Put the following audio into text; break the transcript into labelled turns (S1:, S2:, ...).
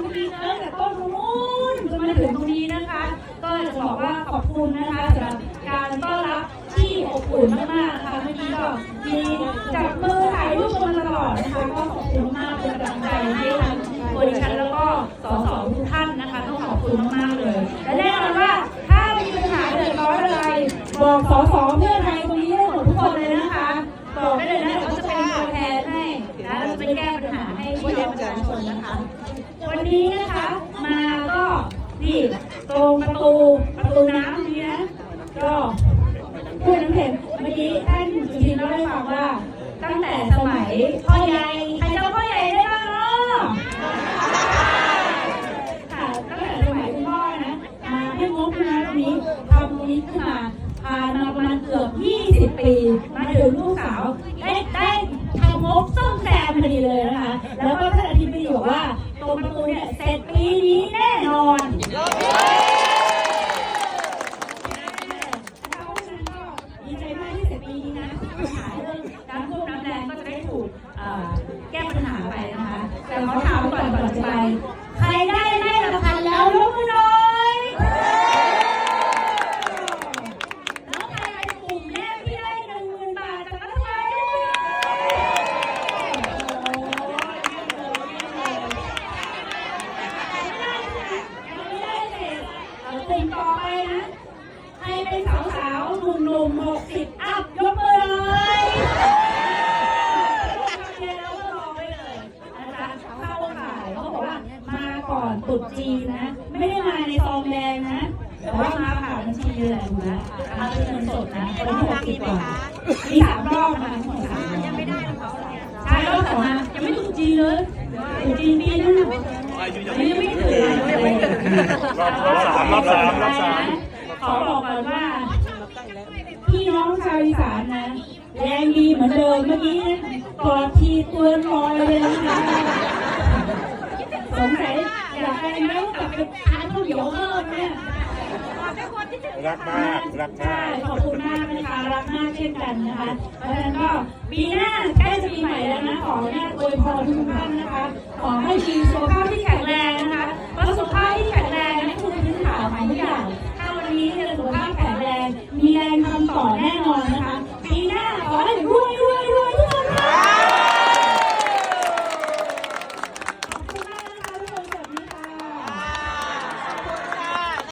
S1: ตรงนี้นะตั้งแต่ต้นนู้นจนมาถึงตรงนี้นะคะ ก็จะบอกว่าขอบคุณนะคะสำหรับการต้อนรับที่อบอุ่นมากๆค่ะเมื่อกี้ก็มีจับมือถ่ายรูปกันตลอดนะคะก็ขอบคุณมากเป็นกำลังใจให้ทั้งบริษัทแล้วก็สสทุกท่านนะคะต้องขอบคุณมากๆเลย และแน่นอนว่าถ้ามีปัญหาเดือดร้อนอะไรบอกสสเพื่อน วันนี้นะคะมาก็นี่ตรงประตูประตูน้ำนี้นะก็พูดน้ำเห็นเมื่อกี้ท่านสุทินเล่าให้ฟังว่า ตั้งแต่สมัยพ่อใหญ่ใครจำพ่อใหญ่ได้บ้างเนาะค่ะตั้งแต่สมัยคุณพ่อนะมาให้งบนะตรงนี้ทำตรงนี้ขึ้นมาผ่านมาประมาณเกือบ 20 ปี มาถึงลูกสาวได้ได้ทำงบซ่อมแซมพอดีเลยนะคะ แล้วก็ท่านอธิบดีบอกว่า ตรงประตูเนี่ยเสร็จปีนี้แน่นอนดีใจมากที่เสร็จปีนี้นะปัญหาเรื่องน้ำท่วมน้ำแรงก็จะได้ถูกแก้ปัญหาไปนะคะ แต่ขอถามก่อนก่อนจะไป ใครได้ไล่ละพันแล้วยกมือหน่อยแล้วใครเป็นกลุ่มแรกที่ได้หนึ่งหมื่นบาทจากรัฐบาลด้วยยังไม่ได้เลย เอากลุ่มต่อไปนะใครเป็นสาวสาวๆหนุ่มหนุ่มหกสิบอัพยกมือเลยเดี๋ยวก็รอไว้เลยนะคะเข้าข่ายเขาบอกว่ามาก่อนตุดจีนนะ ไม่ได้มาในซองแดงนะแต่ว่ามาผ่านบัญชีเลยถูกไหมมาเป็นเงินสดนะคนที่หกสิบกว่ามีสามรอบนะทั้งหมดสามรอบยังไม่ได้เขาใช่รอบสองมายังไม่ตุดจีนเลยตุดจีนปีหนั้นยังไม่ถึงเลย รอบสามรอบสามรอบสามขอบอกก่อนว่า พี่น้องชาวอีสานนะแรงดีเหมือนเดิมเมื่อกี้นะกอดทีตัวลอยเลยนะคะสงสัยอยากไปแล้วกลับไปทานข้าวเหนียวเพิ่มเนี่ยรักมากรักใช่มาก ขอบคุณมากนะคะรักมากเช่นกันนะคะเพราะฉะนั้นก็ปีหน้าใกล้จะปีใหม่แล้วนะขออนุญาตอวยพรทุกท่านนะคะ ขอให้ทีโซฟา่อแน่นอนนะคะ